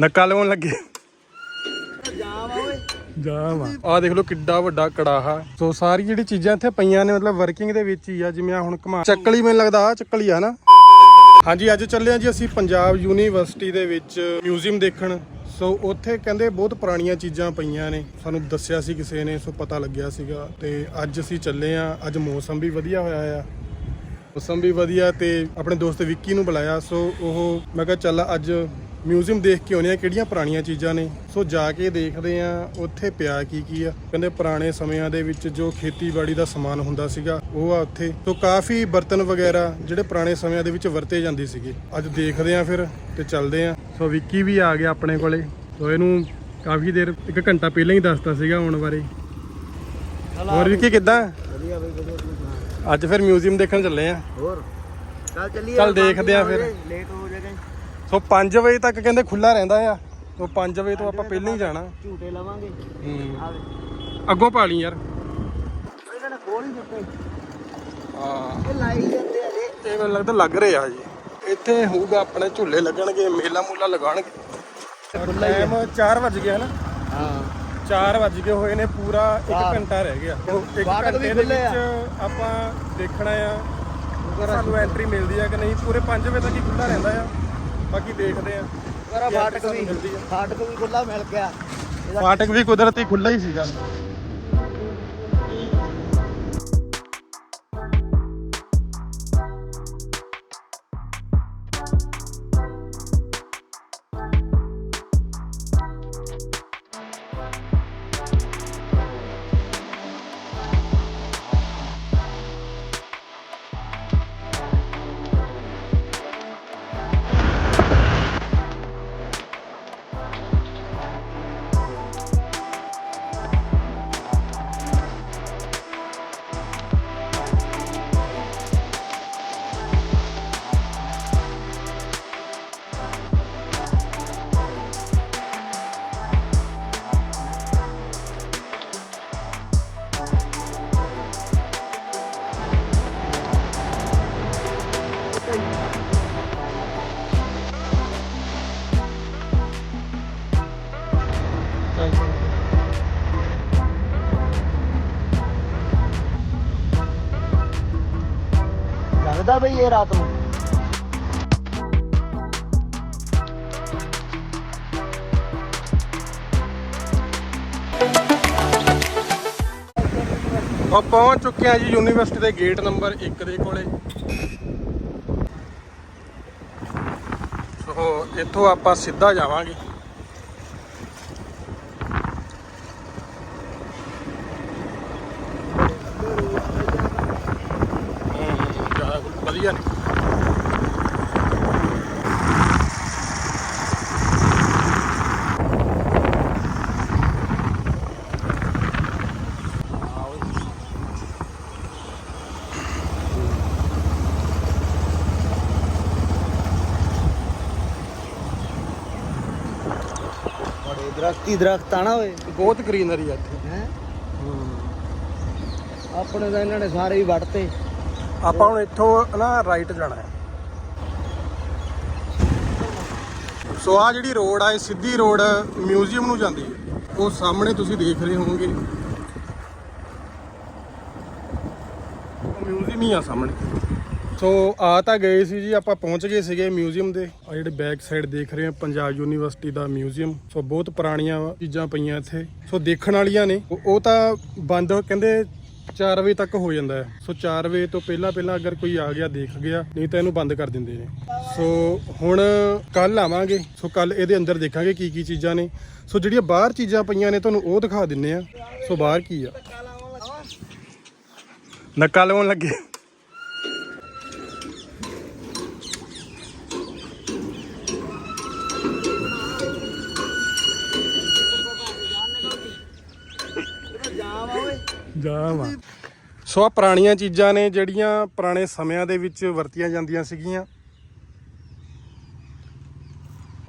ਨੱਕਾ ਲਵਾਉਣ ਲੱਗੇ। ਜਾਮ ਆ। ਓਏ ਜਾਮ ਆ ਦੇਖ ਲਓ ਕਿੱਡਾ ਵੱਡਾ ਕੜਾਹਾ। ਸੋ ਸਾਰੀ ਜਿਹੜੀ ਚੀਜ਼ਾਂ ਇੱਥੇ ਪਈਆਂ ਨੇ ਮਤਲਬ ਵਰਕਿੰਗ ਦੇ ਵਿੱਚ ਹੀ ਆ ਜਿਵੇਂ ਹੁਣ ਘਮਾ ਚੱਕਲੀ ਮੈਨੂੰ ਲੱਗਦਾ ਆ ਚੱਕਲੀ ਆ ਨਾ। ਹਾਂਜੀ ਅੱਜ ਚੱਲੇ ਆ ਜੀ ਅਸੀਂ ਪੰਜਾਬ ਯੂਨੀਵਰਸਿਟੀ ਦੇ ਵਿੱਚ ਮਿਊਜ਼ੀਅਮ ਦੇਖਣ। ਸੋ ਉੱਥੇ ਕਹਿੰਦੇ ਬਹੁਤ ਪੁਰਾਣੀਆਂ ਚੀਜ਼ਾਂ ਪਈਆਂ ਨੇ। ਸਾਨੂੰ ਦੱਸਿਆ ਸੀ ਕਿਸੇ ਨੇ ਸੋ ਪਤਾ ਲੱਗਿਆ ਸੀਗਾ। ਤੇ ਅੱਜ ਅਸੀਂ ਚੱਲੇ ਆ। ਅੱਜ ਮੌਸਮ ਵੀ ਵਧੀਆ ਹੋਇਆ ਆ। ਮੌਸਮ ਵੀ ਵਧੀਆ ਤੇ ਆਪਣੇ ਦੋਸਤ ਵਿੱਕੀ ਨੂੰ ਬੁਲਾਇਆ। ਸੋ ਉਹ ਮੈਂ ਕਿਹਾ ਚੱਲ ਅੱਜ ਮਿਊਜ਼ੀਅਮ ਦੇਖ ਕੇ ਆਉਂਦੇ ਆ ਕਿਹੜੀਆਂ ਪੁਰਾਣੀਆਂ ਚੀਜ਼ਾਂ ਨੇ। ਸੋ ਜਾ ਕੇ ਦੇਖਦੇ ਆ ਉੱਥੇ ਪਿਆ ਕੀ ਕੀ ਆ। ਕਹਿੰਦੇ ਪੁਰਾਣੇ ਸਮਿਆਂ ਦੇ ਵਿੱਚ ਜੋ ਖੇਤੀਬਾੜੀ ਦਾ ਸਮਾਨ ਹੁੰਦਾ ਸੀਗਾ ਉਹ ਆ ਉੱਥੇ। ਸੋ ਕਾਫੀ ਬਰਤਨ ਵਗੈਰਾ ਜਿਹੜੇ ਪੁਰਾਣੇ ਸਮਿਆਂ ਦੇ ਵਿੱਚ ਵਰਤੇ ਜਾਂਦੇ ਸੀਗੇ। ਅੱਜ ਦੇਖਦੇ ਆ ਫਿਰ ਤੇ ਚੱਲਦੇ ਆ ਸੋ ਵਿੱਕੀ ਵੀ ਆ ਗਿਆ ਆਪਣੇ ਕੋਲੇ। ਸੋ ਇਹਨੂੰ ਕਾਫੀ ਦੇਰ ਇੱਕ ਘੰਟਾ ਪਹਿਲਾਂ ਹੀ ਦੱਸਤਾ ਸੀਗਾ ਆਉਣ ਬਾਰੇ। ਹੋਰ ਵਿੱਕੀ ਕਿੱਦਾਂ? ਵਧੀਆ ਬਈ ਵਧੀਆ ਤੂੰ ਸੁਣਾ? ਅੱਜ ਫਿਰ ਮਿਊਜ਼ੀਅਮ ਦੇਖਣ ਚੱਲੇ ਆ ਹੋਰ? ਚੱਲ ਚੱਲੀਏ ਚੱਲ ਦੇਖਦੇ ਆ ਫਿਰ। ਲੇਟ ਹੋ ਜਾਗੇ। ਸੋ 5 ਵਜੇ ਤੱਕ ਕਹਿੰਦੇ ਖੁੱਲਾ ਰਹਿੰਦਾ ਆ। ਸੋ 5 ਵਜੇ ਤੋਂ ਆਪਾਂ ਪਹਿਲਾਂ ਹੀ ਜਾਣਾ। ਝੂਟੇ ਲਵਾਂਗੇ। ਹੂੰ। ਅੱਗੋਂ ਪਾ ਲਈ ਯਾਰ। ਇਹਨਾਂ ਨੇ ਖੋਲ ਹੀ ਦਿੱਤੇ ਹਾਂ। ਇਹ ਲਾਈ ਜਾਂਦੇ ਆ ਜੇ। ਇਹ ਮੈਨੂੰ ਲੱਗਦਾ ਲੱਗ ਰਿਹਾ ਜੀ ਇੱਥੇ ਹੋਊਗਾ ਆਪਣੇ ਝੂਲੇ ਲੱਗਣਗੇ ਮੇਲਾ ਮੂਲਾ ਲਗਾਉਣਗੇ। ਟਾਈਮ 4 ਵਜ ਗਿਆ ਨਾ ਹਾਂ। 4 ਵਜ ਗਏ ਹੋਏ ਨੇ ਪੂਰਾ 1 ਚਾਰ। ਘੰਟਾ ਰਹਿ ਗਿਆ। ਉਹ ਇੱਕ ਫਾਟਕ ਵੀ ਘੰਟੇ ਦੇ। ਵਿੱਚ ਆਪਾਂ ਦੇਖਣਾ ਆ ਸਾਨੂੰ ਐਂਟਰੀ ਮਿਲਦੀ ਆ ਕਿ ਨਹੀਂ। ਪੂਰੇ 5 ਵਜੇ ਤੱਕ ਹੀ ਖੁੱਲਾ ਰਹਿੰਦਾ ਆ। ਬਾਕੀ ਦੇਖਦੇ ਆ। ਮੇਰਾ ਫਾਟਕ ਵੀ ਮਿਲਦੀ ਆ। ਫਾਟਕ ਵੀ ਖੁੱਲਾ ਮਿਲ ਗਿਆ। ਫਾਟਕ ਵੀ ਕੁਦਰਤੀ ਖੁੱਲਾ ਹੀ ਸੀਗਾ। ਲੱਗਦਾ ਬਈ ਇਹ ਰਾਤ ਨੂੰ। ਆਪਾਂ ਪਹੁੰਚ ਚੁੱਕੇ ਆ ਜੀ ਯੂਨੀਵਰਸਿਟੀ ਦੇ ਗੇਟ ਨੰਬਰ 1 ਦੇ ਕੋਲੇ। ਸੋ ਇੱਥੋਂ ਆਪਾਂ ਸਿੱਧਾ ਜਾਵਾਂਗੇ ਹਮ, ਜਾ- ਵਧੀਆ ਨੇ। ਦਰਖਤੀ ਦਰਖਤ ਆਣਾ ਓਏ? ਬਹੁਤ ਗ੍ਰੀਨਰੀ ਆ ਇੱਥੇ। ਹੈ? ਆਪਣੇ ਤਾਂ ਇਹਨਾਂ ਨੇ ਸਾਰੇ ਹੀ ਵੱਢਤੇ। ਆਪਾਂ ਹੁਣ ਇੱਥੋਂ ਨਾ ਰਾਈਟ ਜਾਣਾ ਹੈ। ਸੋ ਆ ਜਿਹੜੀ ਰੋਡ ਆ, ਇਹ ਸਿੱਧੀ ਰੋਡ ਮਿਊਜ਼ੀਅਮ ਨੂੰ ਜਾਂਦੀ ਹੈ। ਉਹ ਸਾਹਮਣੇ ਤੁਸੀਂ ਦੇਖ ਰਹੇ ਹੋਵੋਗੇ। ਮਿਊਜ਼ੀਅਮ ਹੀ ਆ ਸਾਹਮਣੇ। ਸੋ ਆ ਤਾਂ ਗਏ ਸੀ ਜੀ, ਆਪਾਂ ਪਹੁੰਚ ਗਏ ਸੀਗੇ ਮਿਊਜ਼ੀਅਮ ਦੇ। ਆ ਜਿਹੜੇ ਬੈਕ ਸਾਈਡ ਦੇਖ ਰਹੇ ਆ, ਪੰਜਾਬ ਯੂਨੀਵਰਸਿਟੀ ਦਾ ਮਿਊਜ਼ੀਅਮ ਸੋ ਬਹੁਤ ਪੁਰਾਣੀਆਂ ਚੀਜ਼ਾਂ ਪਈਆਂ ਇੱਥੇ। ਸੋ ਦੇਖਣ ਵਾਲੀਆਂ ਨੇ। ਉਹ ਤਾਂ ਬੰਦ, ਕਹਿੰਦੇ 4 ਵਜੇ ਤੱਕ ਹੋ ਜਾਂਦਾ ਹੈ। ਸੋ 4 ਵਜੇ ਤੋਂ ਪਹਿਲਾਂ ਪਹਿਲਾਂ ਅਗਰ ਕੋਈ ਆ ਗਿਆ, ਦੇਖ ਗਿਆ, ਨਹੀਂ ਤਾਂ ਇਹਨੂੰ ਬੰਦ ਕਰ ਦਿੰਦੇ ਨੇ। ਸੋ ਹੁਣ ਕੱਲ ਆਵਾਂਗੇ। ਸੋ ਕੱਲ ਇਹਦੇ ਅੰਦਰ ਦੇਖਾਂਗੇ ਕੀ ਕੀ ਚੀਜ਼ਾਂ ਨੇ। ਸੋ ਜਿਹੜੀਆਂ ਬਾਹਰ ਚੀਜ਼ਾਂ ਪਈਆਂ ਨੇ, ਤੁਹਾਨੂੰ ਉਹ ਦਿਖਾ ਦਿੰਨੇ ਆ ਸੋ ਬਾਹਰ ਕੀ ਆ? ਨੱਕਾ ਲਵਾਉਣ ਲੱਗੇ ਜਾਮ ਆ ਓਏ ਜਾਵਾ ਸੋ ਆ ਪੁਰਾਣੀਆਂ ਚੀਜ਼ਾਂ ਨੇ ਜਿਹੜੀਆਂ ਪੁਰਾਣੇ ਸਮਿਆਂ ਦੇ ਵਿੱਚ ਵਰਤੀਆਂ ਜਾਂਦੀਆਂ ਸੀਗੀਆਂ।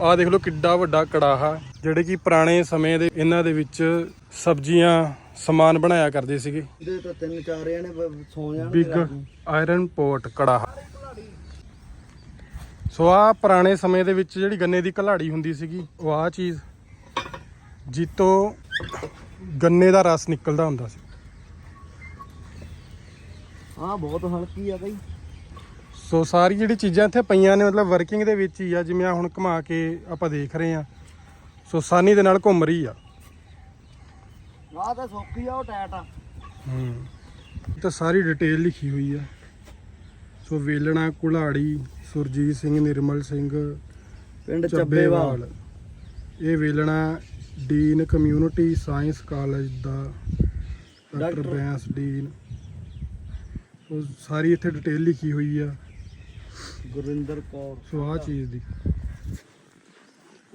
ਆ ਦੇਖ ਲਓ ਕਿੱਡਾ ਵੱਡਾ ਕੜਾਹਾ ਜਿਹੜੇ ਕਿ ਪੁਰਾਣੇ ਸਮੇਂ ਦੇ ਇਹਨਾਂ ਦੇ ਵਿੱਚ ਸਬਜ਼ੀਆਂ ਸਮਾਨ ਬਣਾਇਆ ਕਰਦੇ ਸੀਗੇ। ਇਹਦੇ ਤਾਂ ਤਿੰਨ ਚਾਰ ਜਣੇ ਸੌ ਜਾਣਗੇ ਬਿਗ। ਆਇਰਨ ਪੋਟ ਕੜਾਹਾ। ਸੋ ਆ ਪੁਰਾਣੇ ਸਮੇਂ ਦੇ ਵਿੱਚ ਜਿਹੜੀ ਗੰਨੇ ਦੀ ਘਲਾੜੀ ਹੁੰਦੀ ਸੀਗੀ ਉਹ ਆ ਚੀਜ਼ ਜਿੱਤੋਂ ਗੰਨੇ ਦਾ ਰਸ ਨਿਕਲਦਾ ਹੁੰਦਾ ਸੀ। ਹਾਂ ਬਹੁਤ ਹਲਕੀ ਆ ਬਈ। ਸੋ ਸਾਰੀ ਜਿਹੜੀ ਚੀਜ਼ਾਂ ਇੱਥੇ ਪਈਆਂ ਨੇ ਮਤਲਬ ਵਰਕਿੰਗ ਦੇ ਵਿੱਚ ਹੀ ਆ ਜਿਵੇਂ ਆ ਹੁਣ ਘੁਮਾ ਕੇ ਆਪਾਂ ਦੇਖ ਰਹੇ ਆ। ਸੋ ਸਾਨੀ ਦੇ ਨਾਲ ਘੁੰਮ ਰਹੀ ਆ। ਆਹ ਤਾਂ ਸੌਖੀ ਆ ਉਹ ਟੈਟ ਆ ਹੂੰ। ਤਾਂ ਸਾਰੀ ਡਿਟੇਲ ਲਿਖੀ ਹੋਈ ਆ। ਸੋ ਵੇਲਣਾ ਕੁਲਾੜੀ ਸੁਰਜੀਤ ਸਿੰਘ ਨਿਰਮਲ ਸਿੰਘ ਪਿੰਡ ਚੱਬੇਵਾਲ। ਇਹ ਵੇਲਣਾ ਡੀਨ ਕਮਿਊਨਿਟੀ ਸਾਇੰਸ ਕਾਲਜ ਦਾ ਡਾਕਟਰ- ਬੈਂਸ ਡੀਨ। ਉਹ ਸਾਰੀ ਇੱਥੇ ਡਿਟੇਲ ਲਿਖੀ ਹੋਈ ਆ। ਗੁਰਿੰਦਰ ਕੌਰ। ਸੋ ਆਹ ਚੀਜ਼ ਦੀ।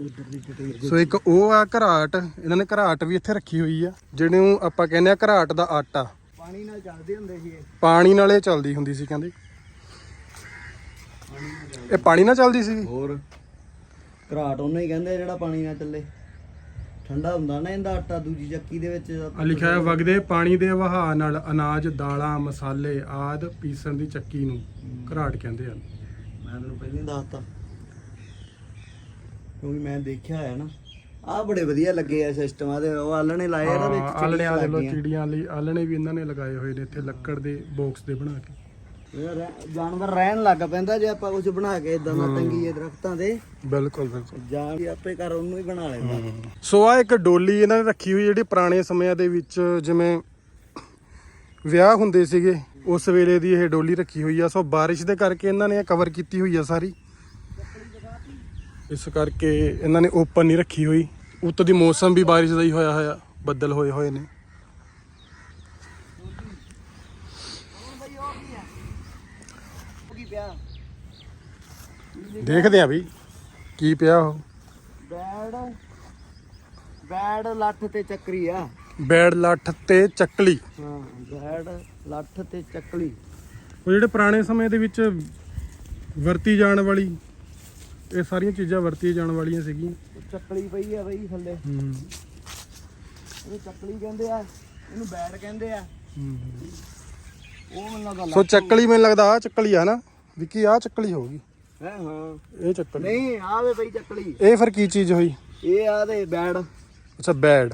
ਉਧਰ ਦੀ ਡਿਟੇਲ ਸੋ ਇੱਕ ਉਹ ਆ ਘਰਾਟ ਇਹਨਾਂ ਨੇ ਘਰਾਟ ਵੀ ਇੱਥੇ ਰੱਖੀ ਹੋਈ ਆ ਜਿਹਨੂੰ ਆਪਾਂ ਕਹਿੰਦੇ ਆ ਘਰਾਟ ਦਾ ਆਟਾ। ਪਾਣੀ ਨਾਲ ਚੱਲਦੇ ਹੁੰਦੇ ਸੀ ਇਹ। ਪਾਣੀ ਨਾਲ ਇਹ ਚੱਲਦੀ ਹੁੰਦੀ ਸੀ ਕਹਿੰਦੇ। ਇਹ ਪਾਣੀ ਨਾਲ ਚੱਲਦੀ ਸੀ। ਹੋਰ? ਘਰਾਟ ਉਹਨੂੰ ਹੀ ਕਹਿੰਦੇ ਆ ਜਿਹੜਾ ਪਾਣੀ ਨਾਲ ਚੱਲੇ। ਠੰਡਾ ਹੁੰਦਾ ਨਾ ਇਹਦਾ ਆਟਾ ਦੂਜੀ ਚੱਕੀ ਦੇ ਵਿੱਚ ਆ ਲਿਖਿਆ ਹੈ ਵਗਦੇ ਪਾਣੀ ਦੇ ਵਹਾਅ ਨਾਲ ਅਨਾਜ ਦਾਲਾਂ ਮਸਾਲੇ ਆਦ ਪੀਸਣ ਦੀ ਚੱਕੀ ਨੂੰ ਘਰਾਟ ਕਹਿੰਦੇ ਹਨ। ਮੈਂ ਤੈਨੂੰ ਪਹਿਲਾਂ ਹੀ ਦੱਸਤਾ। ਕਿਉਂਕਿ ਮੈਂ ਦੇਖਿਆ ਹੋਇਆ ਨਾ ਆਹ ਬੜੇ ਵਧੀਆ ਲੱਗੇ ਆ ਸਿਸਟਮ ਆ ਤੇ ਉਹ ਆਲਣੇ ਲਾਏ ਆ ਨਾ ਵਿੱਚ ਹਾਂ, ਆਲਣਿਆਂ ਦੇ ਲੋ ਚਿੜੀਆਂ ਲਈ ਆਲਣੇ ਵੀ ਇਹਨਾਂ ਨੇ ਲਗਾਏ ਹੋਏ ਨੇ ਇੱਥੇ ਲੱਕੜ ਦੇ ਬਾਕਸ ਦੇ ਬਣਾ ਕੇ। ਜਾਨਵਰ ਰਹਿਣ ਲੱਗ ਪੈਂਦਾ ਜੇ ਆਪਾਂ ਕੁਝ ਬਣਾ ਕੇ ਇਦਾਂ ਦਾ ਟੰਗੀਏ ਦਰਖਤਾਂ ਦੇ। ਬਿਲਕੁਲ ਬਿਲਕੁਲ। ਜਾਂ ਵੀ ਆਪੇ ਕਰ ਉਹਨੂੰ ਹੀ ਬਣਾ ਲੈਂਦਾ। ਸੋ ਆ ਇੱਕ ਡੋਲੀ ਇਹਨਾਂ ਨੇ ਰੱਖੀ ਹੋਈ ਜਿਹੜੀ ਪੁਰਾਣੇ ਸਮਿਆਂ ਦੇ ਵਿੱਚ ਜਿਵੇਂ ਵਿਆਹ ਹੁੰਦੇ ਸੀਗੇ ਉਸ ਵੇਲੇ ਦੀ ਇਹ ਡੋਲੀ ਰੱਖੀ ਹੋਈ ਆ। ਸੋ ਬਾਰਿਸ਼ ਦੇ ਕਰਕੇ ਇਹਨਾਂ ਨੇ ਕਵਰ ਕੀਤੀ ਹੋਈ ਆ ਸਾਰੀ। ਇਸ ਕਰਕੇ ਇਹਨਾਂ ਨੇ ਓਪਨ ਨਹੀਂ ਰੱਖੀ ਹੋਈ। ਉੱਤੋਂ ਦੀ ਮੌਸਮ ਵੀ ਬਾਰਿਸ਼ ਦਾ ਹੀ ਹੋਇਆ ਹੋਇਆ ਬੱਦਲ ਹੋਏ ਹੋਏ ਨੇ ਉਹ ਕੀ ਪਿਆ ਦੇਖਦੇ ਆ ਵੀ ਕੀ ਪਿਆ ਉਹ। ਬੈੜ ਬੈੜ ਲੱਠ ਤੇ ਚੱਕਰੀ ਆ। ਬੈੜ ਲੱਠ ਤੇ ਚੱਕਲੀ। ਹਾਂ ਬੈੜ ਲੱਠ ਤੇ ਚੱਕਲੀ। ਉਹ ਜਿਹੜੇ ਪੁਰਾਣੇ ਸਮੇਂ ਦੇ ਵਿੱਚ ਵਰਤੀ ਜਾਣ ਵਾਲੀ ਇਹ ਸਾਰੀਆਂ ਚੀਜ਼ਾਂ ਵਰਤੀਆਂ ਜਾਣ ਵਾਲੀਆਂ ਸੀਗੀਆਂ। ਚੱਕਲੀ ਪਈ ਆ ਬਈ ਥੱਲੇ। ਹੂੰ। ਇਹਨੂੰ ਚੱਕਲੀ ਕਹਿੰਦੇ ਆ ਇਹਨੂੰ ਬੈੜ ਕਹਿੰਦੇ ਆ। ਹੂੰ। ਉਹ ਮੈਨੂੰ ਲੱਗਦਾ ਸੋ ਚੱਕਲੀ ਮੈਨੂੰ ਲੱਗਦਾ ਆ ਚੱਕਲੀ ਆ ਨਾ ਵਿੱਕੀ ਆ ਚੱਕਲੀ ਹੋਊਗੀ ਹੈ ਹਾਂ। ਇਹ ਚੱਕਲੀ। ਨਹੀਂ ਆਵੇ ਬਈ ਚੱਕਲੀ। ਇਹ ਫਿਰ ਕੀ ਚੀਜ਼ ਹੋਈ? ਇਹ ਆ ਤੇ ਬੈੜ। ਅੱਛਾ ਬੈਡ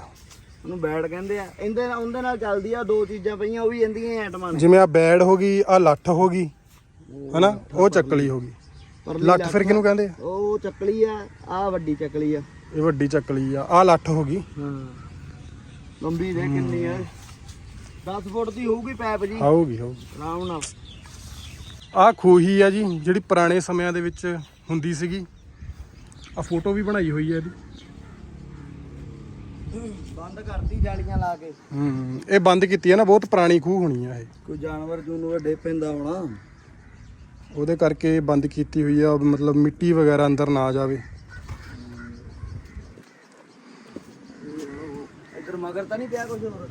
ਉਹਨੂੰ ਬੈੜ ਕਹਿੰਦੇ ਆ। ਇਹਦੇ ਨਾਲ ਉਹਦੇ ਨਾਲ ਚੱਲਦੀ ਆ ਦੋ ਚੀਜ਼ਾਂ ਪਈਆਂ ਉਹ ਵੀ ਇਹਦੀਆਂ ਐਟਮਾਂ ਨੇ। ਜਿਵੇਂ ਆ ਬੈਡ ਹੋ ਗਈ ਆ ਲੱਠ ਹੋ ਗਈ ਹਨਾ? ਉਹ ਚੱਕਲੀ ਹੋ ਗਈ। ਪਰਲੀ ਲੱਠ ਫਿਰ ਕਿਹਨੂੰ ਕਹਿੰਦੇ ਆ? ਉਹ ਚੱਕਲੀ ਆ ਆ ਵੱਡੀ ਚੱਕਲੀ ਆ। ਇਹ ਵੱਡੀ ਚੱਕਲੀ ਆ। ਆ ਲੱਠ ਹੋ ਗਈ। ਹਾਂ। ਲੰਬੀ ਦੇ ਕਿੰਨੀ ਆ? 10 ਫੁੱਟ ਦੀ ਹੋਊਗੀ ਪੈਪ ਜੀ। ਆਊਗੀ ਹੋਊਗੀ ਆਰਾਮ ਨਾਲ। ਆ ਖੂਹੀ ਆ ਜੀ ਜਿਹੜੀ ਪੁਰਾਣੇ ਸਮਿਆਂ ਦੇ ਵਿੱਚ ਹੁੰਦੀ ਸੀਗੀ। ਆ ਫੋਟੋ ਵੀ ਬਣਾਈ ਹੋਈ ਹੈ ਇਹਦੀ। ਬੰਦ ਕਰਤੀ ਜਾਲੀਆਂ ਲਾ ਕੇ। ਹੂੰ ਇਹ ਬੰਦ ਕੀਤੀ ਹੈ ਨਾ ਬਹੁਤ ਪੁਰਾਣੀ ਖੂਹ ਹੋਣੀ ਆ ਇਹ। ਕੋਈ ਜਾਨਵਰ ਜੂਨਵਰ ਡੇ ਪੈਂਦਾ ਹੋਣਾ। ਉਹਦੇ ਕਰਕੇ ਬੰਦ ਕੀਤੀ ਹੋਈ ਆ ਮਤਲਬ ਮਿੱਟੀ ਵਗੈਰਾ ਅੰਦਰ ਨਾ ਜਾਵੇ। ਇੱਧਰ ਮਗਰ ਤਾਂ ਨਹੀਂ ਪਿਆ ਕੁਝ ਹੋਰ?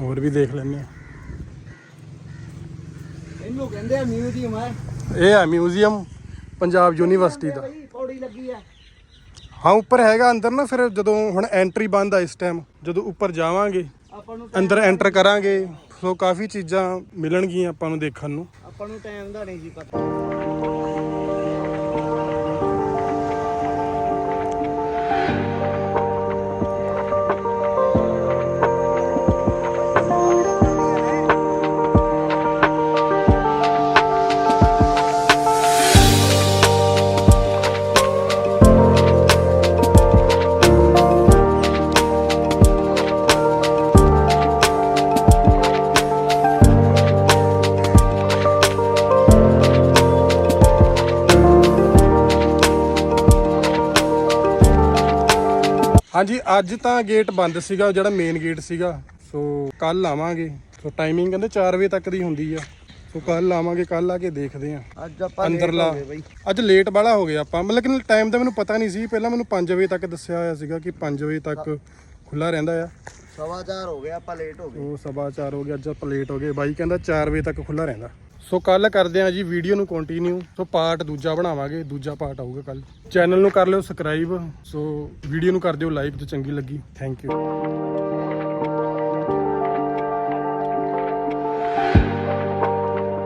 ਹੋਰ ਵੀ ਦੇਖ ਲੈਂਦੇ ਆ। ਇਹਨੂੰ ਕਹਿੰਦੇ ਆ ਮਿਊਜ਼ੀਅਮ ਆ ਇਹ ਹੈ ਮਿਊਜ਼ੀਅਮ ਪੰਜਾਬ ਯੂਨੀਵਰਸਿਟੀ ਦਾ। ਪੌੜੀ ਲੱਗੀ ਹਾਂ। ਉੱਪਰ ਹੈਗਾ ਅੰਦਰ ਨਾ ਫਿਰ ਜਦੋਂ ਹੁਣ ਐਂਟਰੀ ਬੰਦ ਆ ਇਸ ਟਾਈਮ ਜਦੋਂ ਉੱਪਰ ਜਾਵਾਂਗੇ ਆਪਾਂ ਨੂੰ ਅੰਦਰ ਐਂਟਰ ਕਰਾਂਗੇ ਸੋ ਕਾਫੀ ਚੀਜ਼ਾਂ ਮਿਲਣਗੀਆਂ ਆਪਾਂ ਨੂੰ ਦੇਖਣ ਨੂੰ। ਆਪਾਂ ਨੂੰ ਟਾਈਮ ਦਾ ਨਹੀਂ ਸੀ ਪਤਾ। ਹਾਂਜੀ ਅੱਜ ਤਾਂ ਗੇਟ ਬੰਦ ਸੀਗਾ ਜਿਹੜਾ ਮੇਨ ਗੇਟ ਸੀਗਾ। ਸੋ ਕੱਲ ਆਵਾਂਗੇ। ਸੋ ਟਾਈਮਿੰਗ ਕਹਿੰਦੇ 4 ਵਜੇ ਤੱਕ ਦੀ ਹੁੰਦੀ ਆ। ਸੋ ਕੱਲ ਆਵਾਂਗੇ ਕੱਲ ਆ ਕੇ ਦੇਖਦੇ ਆ। ਅੱਜ ਆਪਾਂ ਅੰਦਰਲਾ ਅੱਜ ਲੇਟ ਬਾਲਾ ਹੋ ਗਿਆ ਆਪਾਂ। ਮਤਲਬ ਕਿ ਟਾਈਮ ਦਾ ਮੈਨੂੰ ਪਤਾ ਨਹੀਂ ਸੀ। ਪਹਿਲਾਂ ਮੈਨੂੰ 5 ਵਜੇ ਤੱਕ ਦੱਸਿਆ ਹੋਇਆ ਸੀਗਾ ਕਿ 5 ਵਜੇ ਤੱਕ ਖੁੱਲਾ ਰਹਿੰਦਾ ਆ। ਸਵਾ ਚਾਰ ਹੋ ਗਿਆ ਆਪਾਂ ਲੇਟ ਹੋ ਗਏ। ਉਹ ਸਵਾ ਚਾਰ ਹੋ ਗਿਆ ਅੱਜ ਆਪਾਂ ਲੇਟ ਹੋ ਗਏ। ਬਾਈ ਕਹਿੰਦਾ 4 ਵਜੇ ਤੱਕ ਖੁੱਲਾ ਰਹਿੰਦਾ। ਸੋ ਕੱਲ ਕਰਦੇ ਆ ਜੀ ਵੀਡੀਓ ਨੂੰ ਕੰਟੀਨਿਊ ਸੋ ਪਾਰਟ ਦੂਜਾ ਬਣਾਵਾਂਗੇ, ਦੂਜਾ ਪਾਰਟ ਆਊਗਾ ਕੱਲ ਚੈਨਲ ਨੂੰ ਕਰ ਲਿਓ ਸਬਸਕ੍ਰਾਈਬ ਸੋ ਵੀਡੀਓ ਨੂੰ ਕਰ ਦਿਓ ਲਾਈਕ ਜੇ ਚੰਗੀ ਲੱਗੀ। Thank you